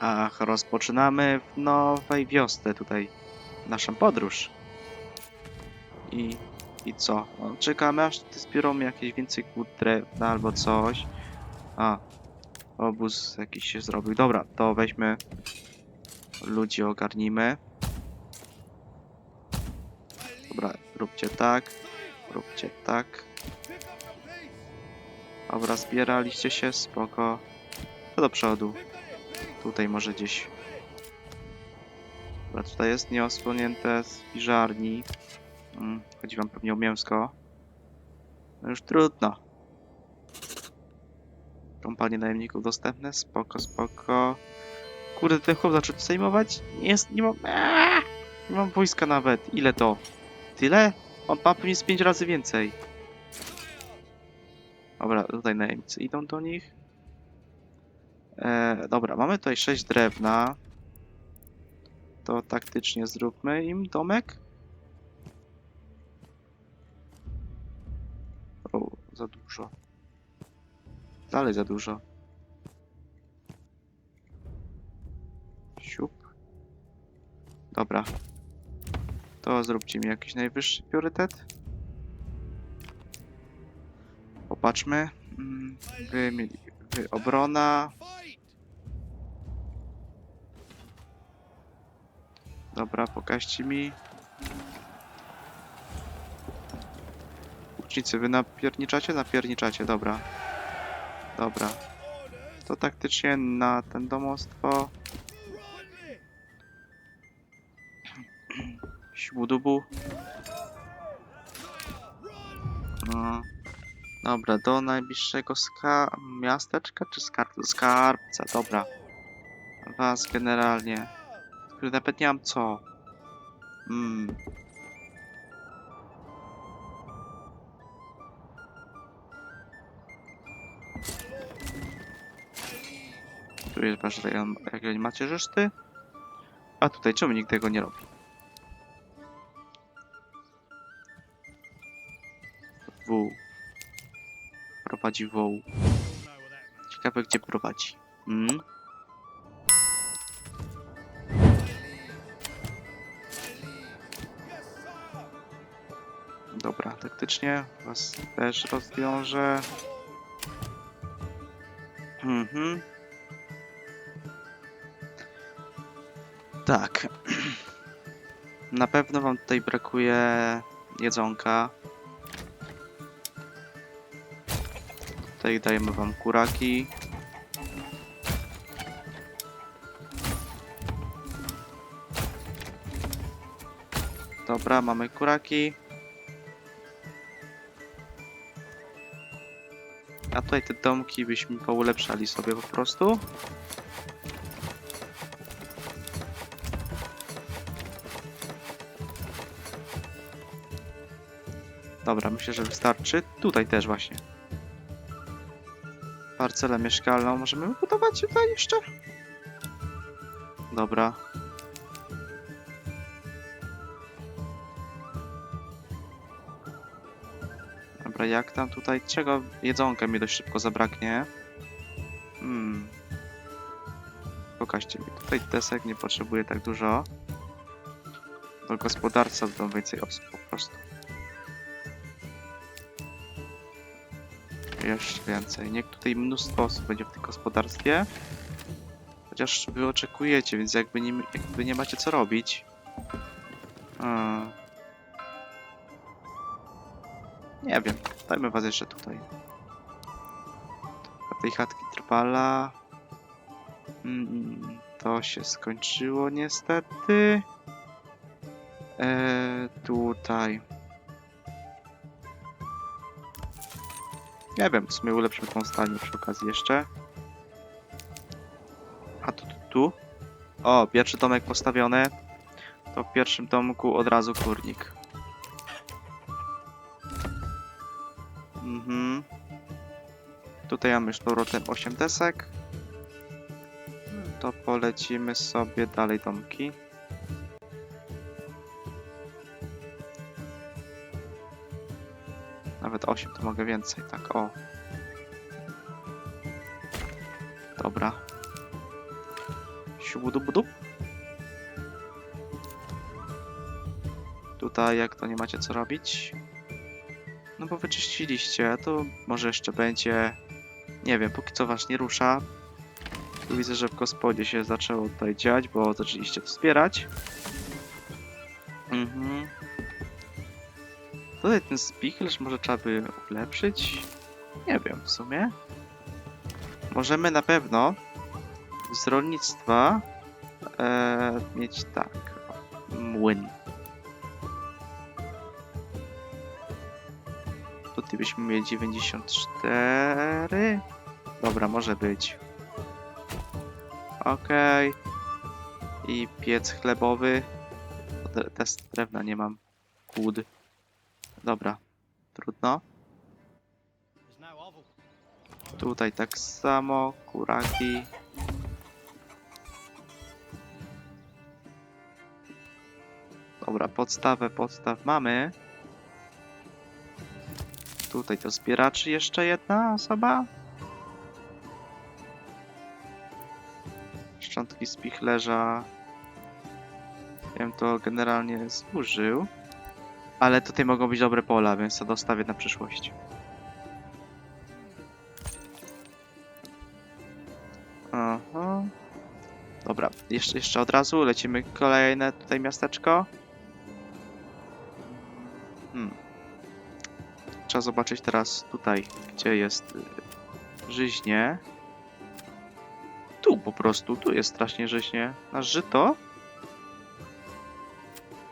Ach, rozpoczynamy w nowej wiosce tutaj naszą podróż. I, i co? No, czekamy aż ty zbiorą jakieś więcej kłód drewna albo coś. A, obóz jakiś się zrobił. Dobra, to weźmy ludzi ogarnijmy. Dobra, róbcie tak, róbcie tak. Dobra, zbieraliście się, spoko. To do przodu. Tutaj może gdzieś. Dobra, tutaj jest nieosłonięte z piżarni. Mm, chodzi wam pewnie o mięsko. No już trudno. Kompanie najemników dostępne, spoko, spoko. Kurde, ten chłop zaczął zajmować? Nie jest, nie mam... Eee! Nie mam wojska nawet. Ile to? Tyle? On ma pewnie z 5 razy więcej. Dobra, tutaj najemnicy idą do nich. E, dobra, mamy tutaj 6 drewna. To taktycznie zróbmy im domek. O, za dużo. Dalej za dużo. Siup. Dobra. To zróbcie mi jakiś najwyższy priorytet. Popatrzmy. Mm, Wy, mieli- obrona. Dobra, pokażcie mi. Łucznicy, wy napierniczacie? Napierniczacie, dobra. Dobra. To taktycznie na ten domostwo. Sibudubu. Dobra, do najbliższego ska miasteczka czy skarb skarbca, dobra. Was generalnie. Kurde, nawet nie mam co. Mm. Tu jest wasz rejon, jak macie reszty. A tutaj czemu nikt tego nie robi? Prowadzi woł. Ciekawe gdzie prowadzi. Mm? Dobra, taktycznie was też rozwiążę. Mhm. Tak. Na pewno wam tutaj brakuje jedzonka. Tutaj dajemy wam kuraki. Dobra, mamy kuraki. A tutaj te domki byśmy poulepszali sobie po prostu. Dobra, myślę, że wystarczy. Tutaj też właśnie. Parcelę mieszkalną możemy wybudować tutaj jeszcze? Dobra. Dobra, jak tam tutaj? Czego? Jedzonka mi dość szybko zabraknie. Hmm. Pokażcie mi. Tutaj desek nie potrzebuje tak dużo. Do gospodarstwa będą więcej osób po prostu. Jeszcze więcej. Niech tutaj mnóstwo osób będzie w tym gospodarstwie. Chociaż wy oczekujecie, więc jakby nie, jakby nie macie co robić. Hmm. Nie wiem. Dajmy was jeszcze tutaj. Do tej chatki trwala. Mm, to się skończyło niestety. Eee, tutaj. Nie wiem, w sumie ulepszymy tą stalnię przy okazji jeszcze. A tu, tu, tu. O, pierwszy domek postawiony. To w pierwszym domku od razu kurnik. Mhm. Tutaj mamy już powrotem 8 desek. To polecimy sobie dalej domki. Nawet 8 to mogę więcej, tak o. Dobra. Siubudubudu. Tutaj jak to nie macie co robić. No bo wyczyściliście, to może jeszcze będzie... Nie wiem, póki co was nie rusza. Tu widzę, że w gospodzie się zaczęło tutaj dziać, bo zaczęliście wspierać. Tutaj ten spichlerz może trzeba by ulepszyć? Nie wiem w sumie. Możemy na pewno z rolnictwa e, mieć tak. Młyn. Tutaj byśmy mieli 94. Dobra, może być. Okej. I piec chlebowy. Te- Test drewna nie mam. Głód. Dobra. Trudno. Tutaj tak samo. Kuraki. Dobra, podstawę podstaw mamy. Tutaj to zbieraczy jeszcze jedna osoba. Szczątki spichlerza. Ja bym to generalnie zużył. Ale tutaj mogą być dobre pola, więc to dostawię na przyszłość. Aha. Dobra, jeszcze, jeszcze od razu lecimy kolejne tutaj miasteczko. Hmm. Trzeba zobaczyć teraz tutaj, gdzie jest y, żyźnie. Tu po prostu, tu jest strasznie żyźnie. Na żyto?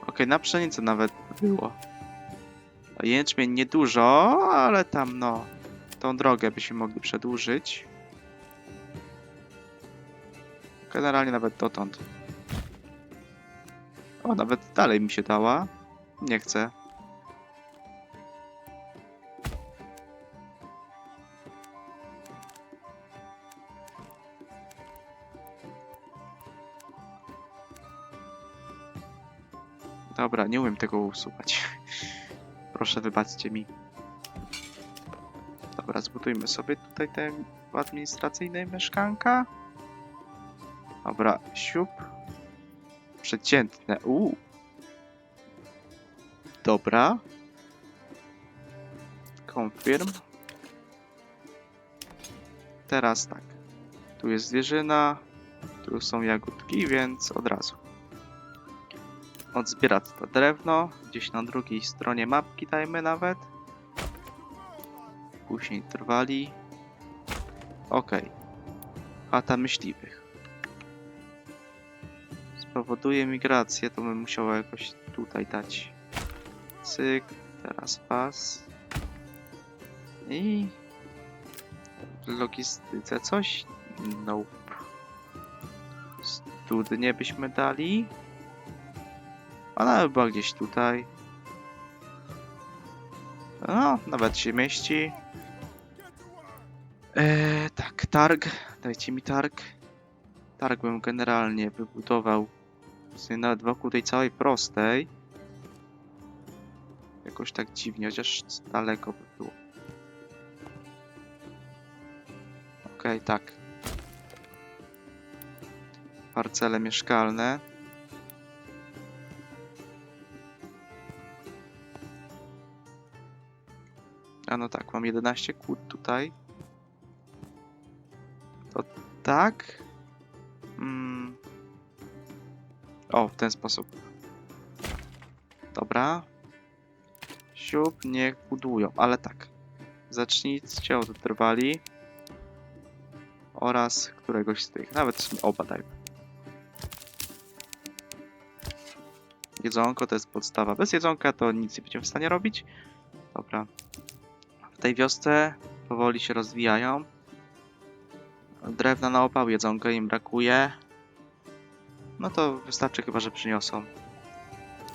Okej, na pszenicę nawet było. A Jęczmień niedużo, ale tam no, tą drogę byśmy mogli przedłużyć. Generalnie nawet dotąd. O, nawet dalej mi się dała. Nie chcę. Dobra, nie umiem tego usuwać. Proszę wybaczcie mi. Dobra, zbudujmy sobie tutaj te administracyjne mieszkanka. Dobra, siup. Przeciętne. Uuu. Dobra. Confirm. Teraz tak. Tu jest zwierzyna. Tu są jagódki, więc od razu. Odzbierać to drewno. Gdzieś na drugiej stronie mapki dajmy nawet. Później trwali. Okej. Chata myśliwych spowoduje migrację, to bym musiał jakoś tutaj dać. Cyk, teraz pas. I w logistyce coś? Nope. Studnie byśmy dali. Ona by była gdzieś tutaj. No, nawet się mieści. Eee, tak, targ. Dajcie mi targ. Targ bym generalnie wybudował nawet wokół tej całej prostej. Jakoś tak dziwnie, chociaż daleko by było. Okej, tak. Parcele mieszkalne. A no tak, mam 11 kłód tutaj. To tak. Mm. O, w ten sposób. Dobra. Siup, niech budują, ale tak. Zacznijcie od trwali. Oraz któregoś z tych. Nawet oba dajmy. Jedzonko to jest podstawa. Bez jedzonka to nic nie będziemy w stanie robić. Dobra. Tej wiosce powoli się rozwijają. Drewna na opał, jedzonka im brakuje. No to wystarczy chyba, że przyniosą.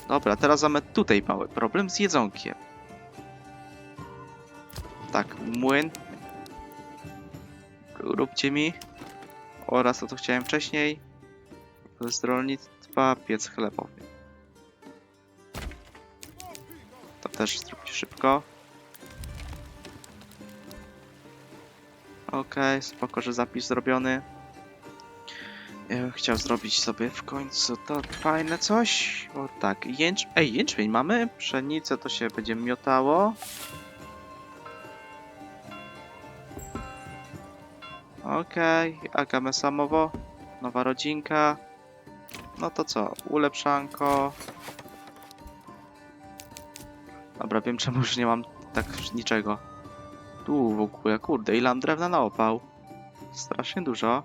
Dobra, teraz mamy tutaj mały problem z jedzonkiem. Tak, młyn. Róbcie mi. Oraz to, co chciałem wcześniej. Z rolnictwa piec chlebowy. To też zróbcie szybko. Okej, spoko, że zapis zrobiony. Ja bym chciał zrobić sobie w końcu to fajne coś. O tak, jęcz... Ej, jęczmień mamy? Pszenicę to się będzie miotało. Okej, Agame Samowo. Nowa rodzinka. No to co? Ulepszanko. Dobra, wiem czemu już nie mam tak niczego. Tu w ogóle, kurde, ile mam drewna na opał. Strasznie dużo.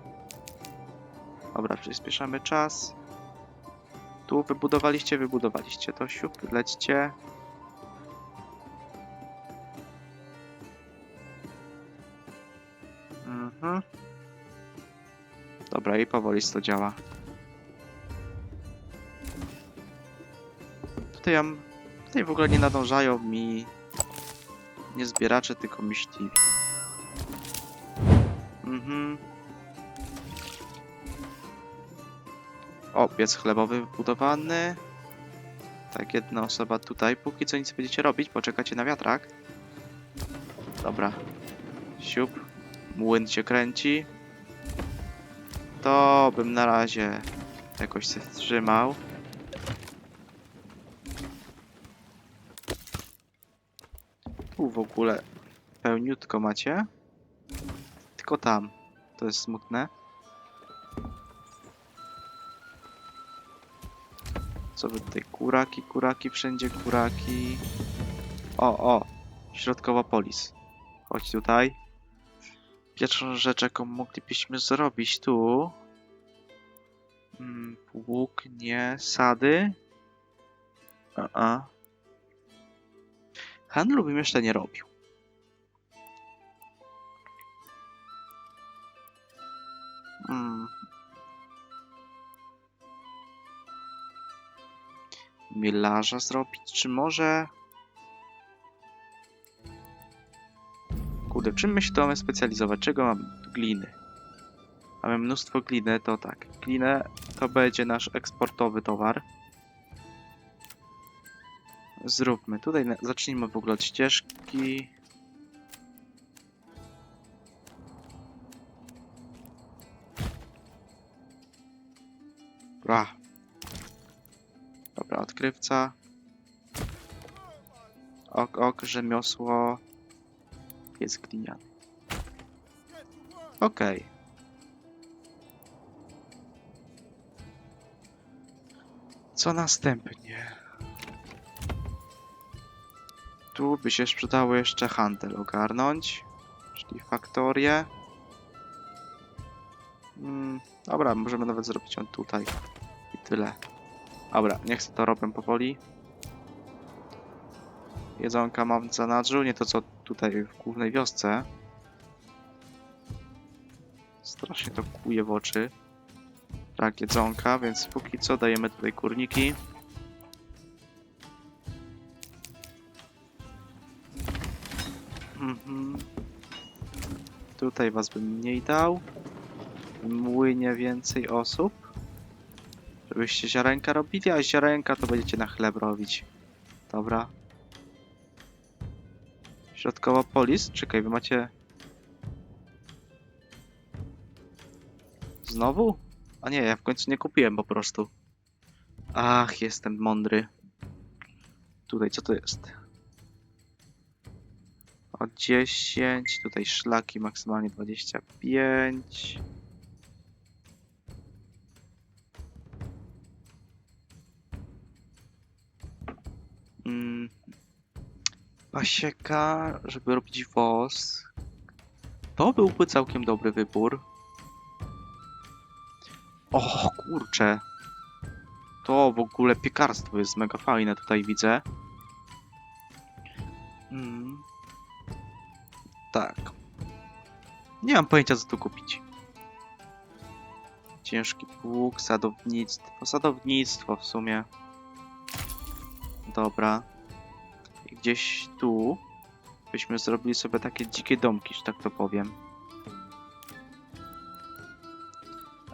Dobra, przyspieszamy czas. Tu wybudowaliście, wybudowaliście to siup, lećcie. Mhm. Dobra, i powoli to działa. Tutaj, tutaj w ogóle nie nadążają mi nie zbieracze, tylko myśliwi. Mhm. O, piec chlebowy wybudowany. Tak, jedna osoba tutaj. Póki co nic będziecie robić, poczekacie na wiatrak. Dobra. Siup. Młyn się kręci. To bym na razie jakoś się wstrzymał. Tu w ogóle pełniutko macie. Tylko tam. To jest smutne. Co wy tutaj? Kuraki, kuraki, wszędzie kuraki. O, o! Środkowopolis. Chodź tutaj. Pierwszą rzecz, jaką moglibyśmy zrobić tu... Mm, nie. Sady. A, a. Handlu bym jeszcze nie robił. Mm. Mielarza zrobić, czy może... Kurde, czym my się tu mamy specjalizować? Czego mam? Gliny. Mamy mnóstwo gliny, to tak. Glinę to będzie nasz eksportowy towar. Zróbmy. Tutaj na- zacznijmy w ogóle od ścieżki. Dobra, odkrywca. Ok, ok, rzemiosło. Jest gliniany. Okej. Co następnie? Tu by się przydało jeszcze handel ogarnąć. Czyli faktorię. Mm, dobra, możemy nawet zrobić on tutaj. I tyle. Dobra, niech sobie to robię powoli. Jedzonka mam w zanadrzu, nie to co tutaj w głównej wiosce. Strasznie to kuje w oczy. Brak jedzonka, więc póki co dajemy tutaj kurniki. Mhm. Tutaj was bym mniej dał. Młynie więcej osób. Żebyście ziarenka robili, a ziarenka to będziecie na chleb robić. Dobra. Środkowa polis? Czekaj, wy macie... Znowu? A nie, ja w końcu nie kupiłem po prostu. Ach, jestem mądry. Tutaj, co to jest? O 10, tutaj szlaki maksymalnie 25. Mm. Pasieka, żeby robić wos. To byłby całkiem dobry wybór. O kurcze. To w ogóle piekarstwo jest mega fajne tutaj widzę. Mm. Nie mam pojęcia co tu kupić. Ciężki pług, sadownictwo. Sadownictwo w sumie. Dobra. I gdzieś tu byśmy zrobili sobie takie dzikie domki, że tak to powiem.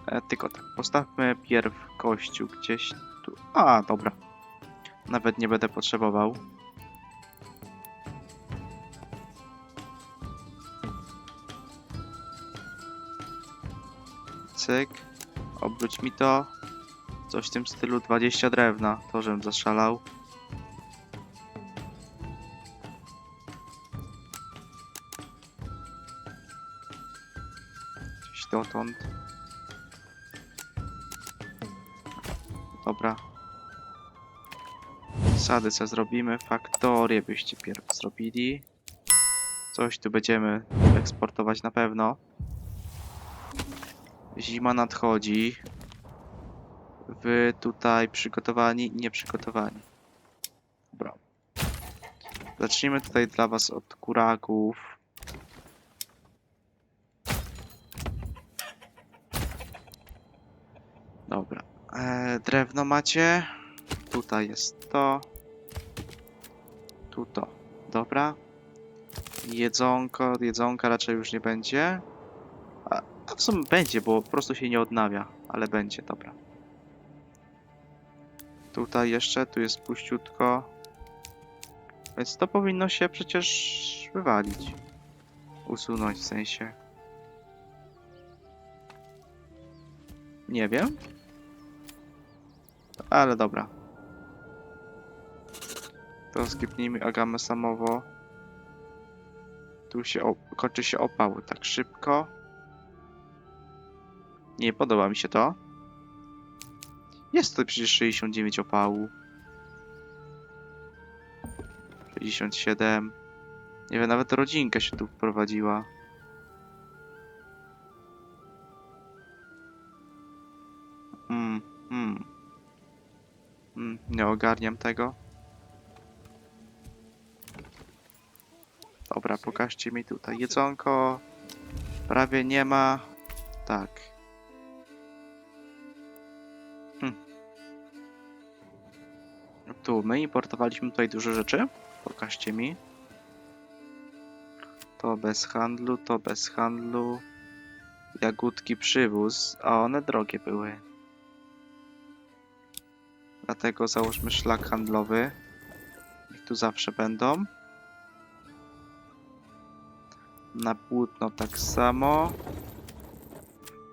E, tylko tak, postawmy pierw kościół gdzieś tu. A, dobra. Nawet nie będę potrzebował. Cyk. Obróć mi to. Coś w tym stylu 20 drewna. To, żebym zaszalał. Gdzieś dotąd. Dobra. Sady co zrobimy. Faktorię byście pierw zrobili. Coś tu będziemy eksportować na pewno. Zima nadchodzi. Wy tutaj przygotowani i nieprzygotowani. Dobra. Zacznijmy tutaj dla was od kuraków. Dobra. E, drewno macie. Tutaj jest to. Tu to. Dobra. Jedzonko, jedzonka raczej już nie będzie. Sumie będzie, bo po prostu się nie odnawia, ale będzie, dobra. Tutaj jeszcze, tu jest puściutko. Więc to powinno się przecież wywalić. Usunąć w sensie. Nie wiem. Ale dobra. To skipnijmy agamę samowo. Tu się kończy się opał tak szybko. Nie podoba mi się to. Jest to przecież 69 opału. 67. Nie wiem, nawet rodzinka się tu wprowadziła. Hmm, hmm. Hmm, nie ogarniam tego. Dobra, pokażcie mi tutaj jedzonko. Prawie nie ma. Tak. Tu, my importowaliśmy tutaj dużo rzeczy. Pokażcie mi. To bez handlu, to bez handlu. Jagódki przywóz, a one drogie były. Dlatego załóżmy szlak handlowy. Niech tu zawsze będą. Na płótno tak samo.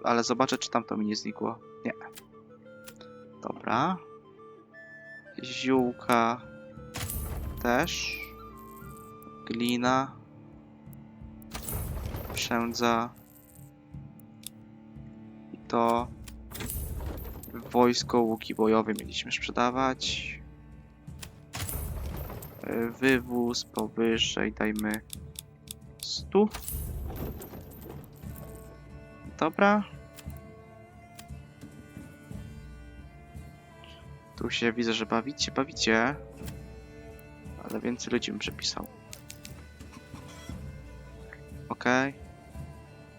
Ale zobaczę, czy tam to mi nie znikło. Nie. Dobra. Ziółka też. Glina. Przędza. I to. Wojsko, łuki bojowe mieliśmy sprzedawać. Wywóz powyżej dajmy 100. Dobra. Tu się widzę, że bawicie, bawicie. Ale więcej ludzi bym przepisał. Okej.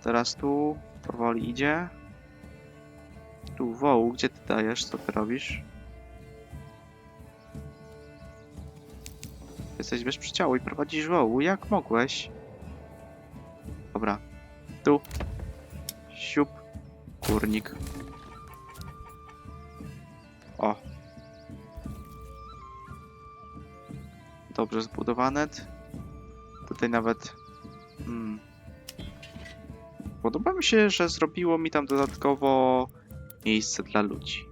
Teraz tu powoli idzie. Tu wołu, gdzie ty dajesz? Co ty robisz? Jesteś bez przyciału i prowadzisz wołu. Jak mogłeś? Dobra. Tu. Siup. Kurnik. O. Dobrze zbudowane. Tutaj nawet... Hmm. Podoba mi się, że zrobiło mi tam dodatkowo miejsce dla ludzi.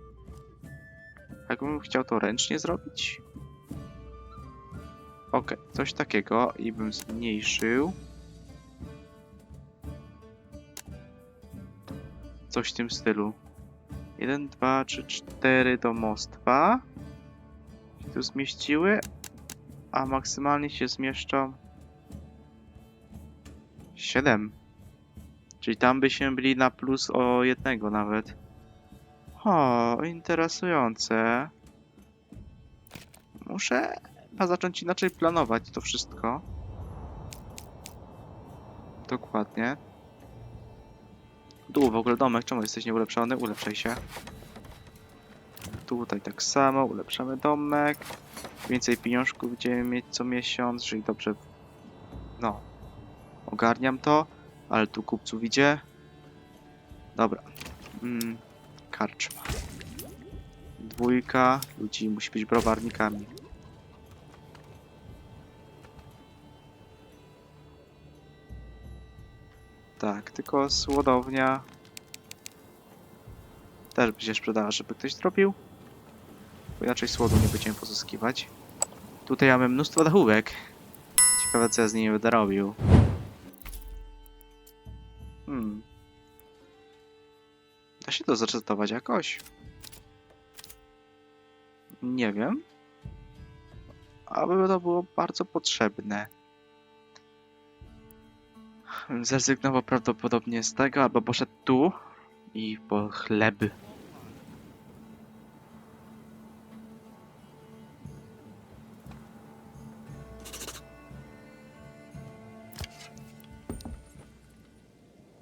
Jakbym chciał to ręcznie zrobić? Okej, coś takiego i bym zmniejszył. Coś w tym stylu. 1, 2, 3, 4 domostwa się tu zmieściły, a maksymalnie się zmieszczą 7. Czyli tam byśmy byli na plus o jednego nawet. O, interesujące. Muszę zacząć inaczej planować to wszystko. Dokładnie. Tu w ogóle domek, czemu jesteś nieulepszony? Ulepszaj się. Tutaj tak samo, ulepszamy domek. Więcej pieniążków będziemy mieć co miesiąc, czyli dobrze... No. Ogarniam to, ale tu kupców idzie. Dobra. Mm, karczma. Dwójka ludzi musi być browarnikami. Tak, tylko słodownia też by się przydała, żeby ktoś zrobił. Bo inaczej słodu nie będziemy pozyskiwać. Tutaj mamy mnóstwo dachówek. Ciekawe co ja z nimi będę robił. Hmm. Da się to zaczetować jakoś? Nie wiem. Aby to było bardzo potrzebne. Zrezygnował prawdopodobnie z tego, albo poszedł tu i po chleb.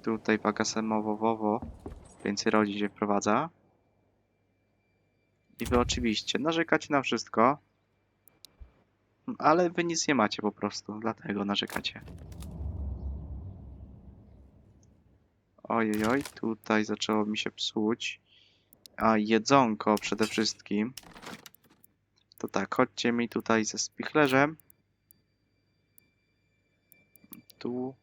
Tutaj pagasemowo więcej rodzin się wprowadza. I wy oczywiście narzekacie na wszystko, ale wy nic nie macie po prostu, dlatego narzekacie. Ojej, oj, tutaj zaczęło mi się psuć. A jedzonko przede wszystkim. To tak, chodźcie mi tutaj ze spichlerzem. Tu.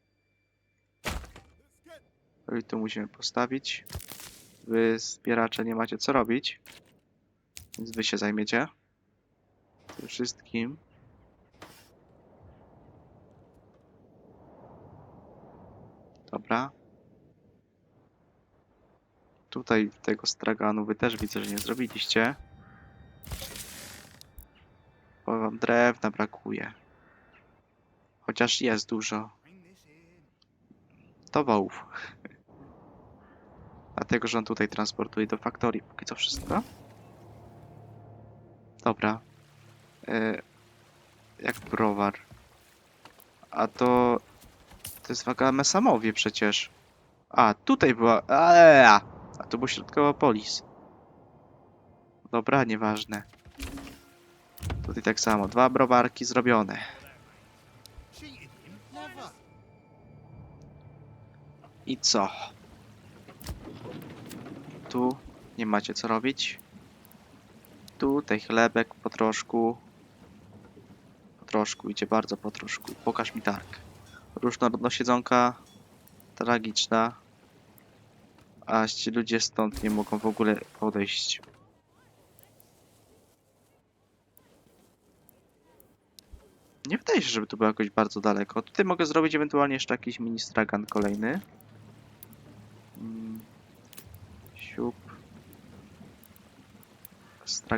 I tu musimy postawić. Wy zbieracze nie macie co robić. Więc wy się zajmiecie. Tym wszystkim. Dobra. Tutaj tego straganu wy też widzę, że nie zrobiliście. Bo wam drewna brakuje. Chociaż jest dużo. To wołów. Dlatego, że on tutaj transportuje do faktorii póki co wszystko. Dobra. E, jak browar. A to... To jest waga Mesamowie przecież. A, tutaj była... Eee, a to był środkowa polis. Dobra, nieważne. Tutaj tak samo. Dwa browarki zrobione. I co? Tu nie macie co robić. Tutaj chlebek po troszku. Po troszku, idzie bardzo po troszku. Pokaż mi targ. Różnorodność jedzonka tragiczna. A ci ludzie stąd nie mogą w ogóle podejść. Nie wydaje się, żeby to było jakoś bardzo daleko. Tutaj mogę zrobić ewentualnie jeszcze jakiś mini stragan kolejny. Mm. Siup. Stragan.